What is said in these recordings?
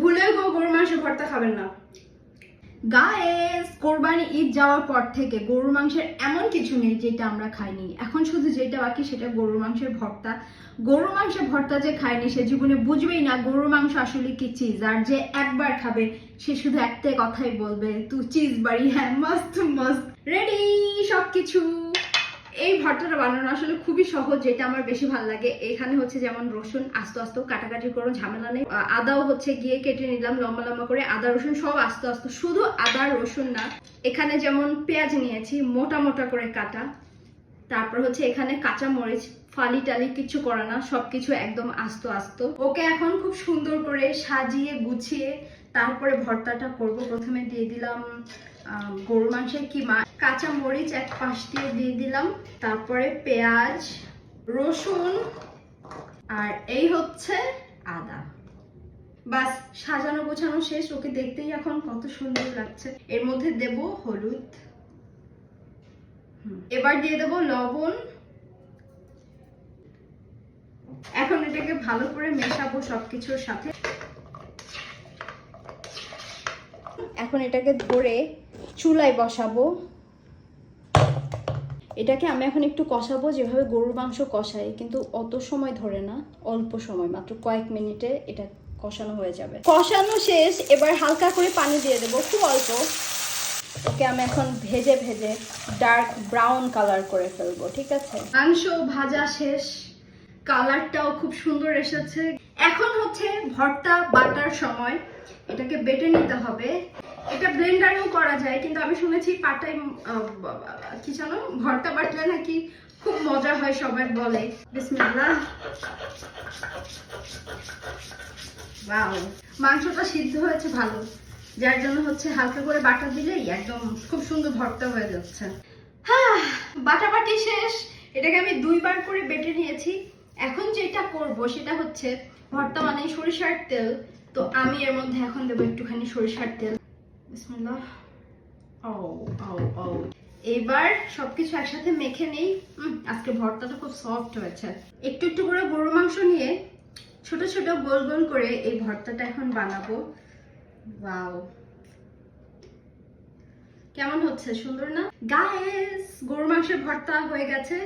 ভুলেও গরুর মাংসের ভর্তা খাবেন না। গায়েস কোরবানি ঈদ যাওয়ার পর থেকে গরুর মাংসের এমন কিছু নেই যেটা আমরা খাইনি। এখন শুধু যেটা বাকি সেটা গরুর মাংসের ভর্তা। গরুর ভর্তা যে খায়নি সে জীবনে বুঝবেই না গরুর মাংস আসলে কি চিজ আর যে একবার খাবে, সে শুধু একটাই কথাই বলবে তু চিজ বাড়ি হ্যাঁ মস্ত মস্ত রেডি সবকিছু। এই ভর্তাটা বানানো আসলে খুবই সহজ, যেটা আমার বেশি ভালো লাগে। এখানে হচ্ছে যেমন রসুন, আস্তে আস্তে, কাটাকাটি কোনো ঝামেলা নেই। আদাও হচ্ছে গিয়ে কেটে নিলাম, লম্বা লম্বা করে। আদা, রসুন সব আস্তে আস্তে, শুধু আদা, রসুন না। এখানে যেমন পেঁয়াজ নিয়েছি, মোটা মোটা করে কাটা। তারপর হচ্ছে এখানে কাঁচা মরিচ, ফালি টালি কিছু করে না, সবকিছু একদম আস্ত আস্ত। ওকে এখন খুব সুন্দর করে সাজিয়ে গুছিয়ে তারপরে ভর্তাটা করব। প্রথমে দিয়ে দিলাম আহ, গরু মাংসের কিমা কাঁচা মরিচ এক পাশ দিয়ে দিয়ে দিলাম। তারপরে পেঁয়াজ রসুন আর এই হচ্ছে আদা। বাস সাজানো গোছানো শেষ। ওকে দেখতেই এখন কত সুন্দর লাগছে। এর মধ্যে দেব হলুদ। এবার দিয়ে দেব লবণ। এখন এটাকে ভালো করে মেশাবো সবকিছুর সাথে। এখন এটাকে ধরে চুলায় বসাবো। এটাকে আমি এখন একটু কষাবো, যেভাবে গরুর মাংস কষাই কিন্তু অত সময় ধরে না, অল্প সময়, মাত্র কয়েক মিনিটে এটা কষানো হয়ে যাবে। কষানো শেষ, এবার হালকা করে পানি দিয়ে দেবো, খুব অল্প। ওকে আমি এখন ভেজে ভেজে ডার্ক ব্রাউন কালার করে ফেলব, ঠিক আছে? মাংস ভাজা শেষ কালারটাও খুব সুন্দর এসেছে। এখন হচ্ছে ভর্তা, বাটার সময়। এটাকে বেটে নিতে হবে। এটা ব্লেন্ডারেও করা যায়, কিন্তু আমি শুনেছি বা- কি জানো? ভর্তা বাটলে নাকি খুব মজা হয়, সবাই বলে। মাংসটা সিদ্ধ হয়েছে ভালো। যার জন্য হচ্ছে হালকা করে বাটা দিলেই একদম খুব সুন্দর ভর্তা হয়ে যাচ্ছে। হ্যাঁ বাটাবাটি শেষ। এটাকে আমি দুইবার করে বেটে নিয়েছি। এখন যেটা করব সেটা হচ্ছে ভর্তা মানে সরিষার তেল, তো আমি এর মধ্যে এখন দেবো একটুখানি সরিষার তেল। এবার সবকিছু একসাথে মেখে নেই। আজকে ভর্তাটা খুব সফট হয়েছে। একটু একটু করে গরুর মাংস নিয়ে ছোট ছোট গোল গোল করে এই ভর্তাটা এখন বানাবো। ওয়াও। কেমন হচ্ছে? সুন্দর না? গায়েস গরু মাংসের ভর্তা হয়ে গেছে।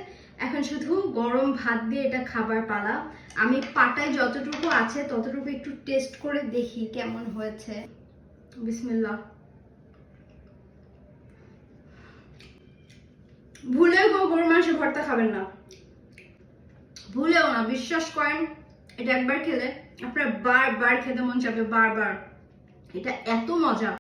এখন শুধু গরম ভাত দিয়ে এটা খাবার পালা। আমি পাটায় যতটুকু আছে, ততটুকু একটু টেস্ট করে দেখি কেমন হয়েছে। বিসমিল্লাহ। ভুলেও গরু মাংসের ভর্তা খাবেন না। ভুলেও না, বিশ্বাস করেন, এটা একবার খেলে আপনার বারবার খেতে মন যাবে বারবার। এটা এত মজা।